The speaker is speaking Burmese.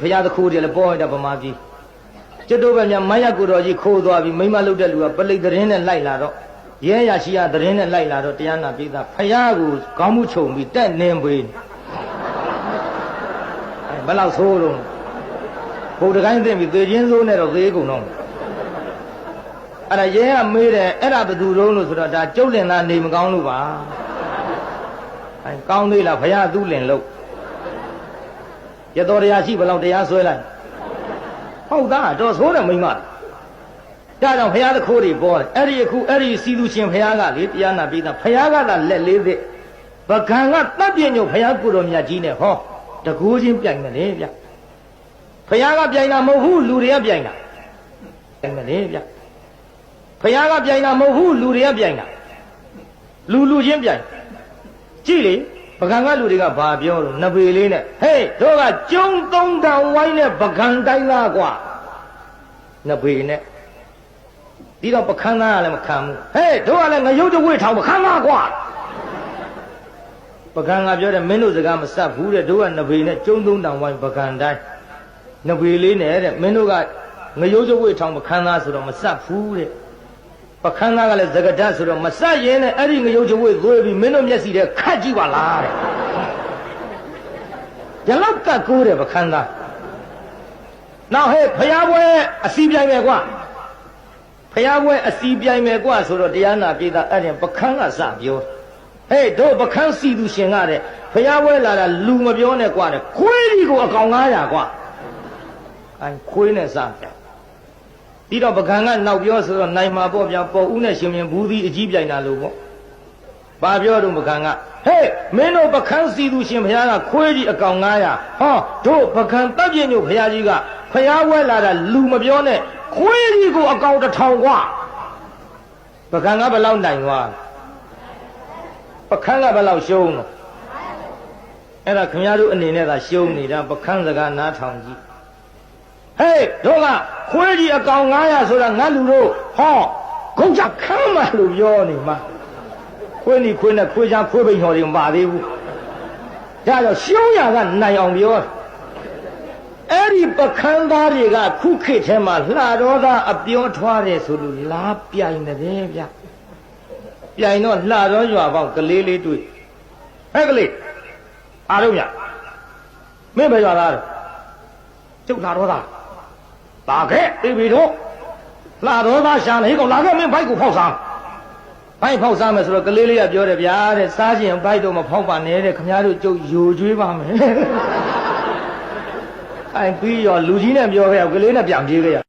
ဖရာသခိုးတယ်လည်းပေါ်ရတာဗမာပြည်ကျွတ်တို့ပဲများမယကိုတော်ကြီးခိုးသွားပြီးမိမလုတ်တဲ့လူကပလိတ်သတင်းနဲ့လိုက်လာတော့ရဲရရှိရသတင်းနဲ့လိုက်လာတော့တရားနာပိသဖရာကိုခေါင်းမှုခြုံပြီးတက်နေပေးနေအဲဘယ်လောက်ဆိုးတော့ဘုဒ္ဓကိုင်းသိပြီသေချင်းစိုးနဲ့တော့သေးကုန်တော့အဲ့ဒါရဲကမေးတယ်အဲ့ဒါဘယ်သူတုံးလို့ဆိုတော့ဒါကျုပ်လင်သားနေမကောင်းလို့ပါအဲကောင်းသေးလားဖရာသူ့လင်လို့ ရတော်တရားရှိဘယ်လောက်တရားဆွဲလိုက်ဟုတ်သားတော့ဆိုးတယ်မိမဒါကြောင့်ဖရာသခိုးတွေပေါ်တယ်အဲ့ဒီအခုအဲ့ဒီစီသူရှင်ဖရာကလေတရားနာပြီးသားဖရာကသာလက်လေးသစ်ပကံကတပ်ပြညုတ်ဖရာကိုတော်မြတ်ကြီးနဲ့ဟောတကူချင်းပြိုင်တယ်လေဗျဖရာကပြိုင်တာမဟုတ်ဘူးလူတွေကပြိုင်တာပြိုင်တယ်လေဗျဖရာကပြိုင်တာမဟုတ်ဘူးလူတွေကပြိုင်တာလူလူချင်းပြိုင်ကြည့်လေ ပကံကလူတွေကဘာပြောလို့နဘေလေးနဲ့ဟေးတို့ကကျုံသုံးတန်ဝိုင်းနဲ့ပကံတိုင်းလားကွာနဘေနဲ့ပြီးတော့ပကံသားကလည်းမခံဘူးဟေးတို့ကလည်းငရုတ်တဝိထောင်ပကံသားကွာပကံကပြောတယ်မင်းတို့စကားမစပ်ဘူးတဲ့တို့ကနဘေနဲ့ကျုံသုံးတန်ဝိုင်းပကံတိုင်းနဘေလေးနဲ့တဲ့မင်းတို့ကငရုတ်တဝိထောင်ပကံသားဆိုတော့မစပ်ဘူးတဲ့ ပခန်းသားကလည်းသကဒတ်ဆိုတော့မဆက်ရင်နဲ့အဲ့ဒီငရုတ်ချွေးသွေးပြီးမင်းတို့မျက်စိထဲခတ်ကြည့်ပါလားတဲ့ဒီလောက်ကတ်ကိုးတယ်ပခန်းသားနောက်ဟဲ့ဖျားပွဲအစီပြိုင်မယ်ကွာဖျားပွဲအစီပြိုင်မယ်ကွာဆိုတော့တရားနာပြေတာအဲ့ဒီပခန်းကစပြောဟဲ့တို့ပခန်းစီသူရှင်ကတဲ့ဖျားပွဲလာတာလူမပြောနဲ့ကွာတဲ့ခွေးကြီးကိုအကောင်900ကွာအဲခွေးနဲ့စတယ် ပြီးတော့ပကံကနောက်ပြောဆိုတော့နိုင်မှာပေါ့ဗျာပေါ်ဦးနဲ့ရှင်မြင်ဘူးသီးအကြီးပြိုင်တာလို့ပေါ့။ဘာပြောတော့ပကံကဟေးမင်းတို့ပကံစီသူရှင်ဘုရားကခွေးကြီးအကောင်900ဟောတို့ပကံတပ်ပြည့်ညို့ဘုရားကြီးကဖျားဝဲလာတာလူမပြောနဲ့ခွေးကြီးကိုအကောင်တစ်ထောင်กว่าပကံကဘယ်လောက်နိုင်သွားပကံကဘယ်လောက်ရှုံးတော့အဲ့ဒါခင်ဗျားတို့အနေနဲ့သာရှုံးနေတာပကံစကားနားထောင်ကြည့်ဟေးတို့က ခွေးကြီးအကောင်900ဆိုတာငါလူတို့ဟောဂုံချခမ်းမလို့ပြောနေမှာခွေးနီခွေးနဲ့ခွေးချခွေးပိန်ဟော်တွေမပါသေးဘူးဒါကြောင့်ရှုံးရကနိုင်အောင်ပြောအဲ့ဒီပခန်းသားတွေကခုခေတ်ထဲမှာလှတော်သားအပြောထွားတယ်ဆိုလို့လားပြိုင်တယ်ဗျပြိုင်တော့လှတော်ရွာပေါက်ကလေးလေးတွေ့ဟဲ့ကလေးအားလုံးညမင်းပဲရွာသားကျုပ်လှတော်သား လာခဲ့အေးပြီတော့လာတော့သားရှာနေကောင်လာခဲ့မင်းဘိုက်ကိုဖောက်စားဘိုက်ဖောက်စားမယ်ဆိုတော့ကလေးလေးကပြောတယ်ဗျာတဲ့စားခြင်းဘိုက်တော့မဖောက်ပါနဲ့တဲ့ခင်ဗျားတို့ကြုတ်ယူကျွေးပါမယ်အိုင်ပြီးရောလူကြီးနဲ့ပြောခဲ့ရောကလေးနဲ့ပြန်ပြေးခဲ့ရ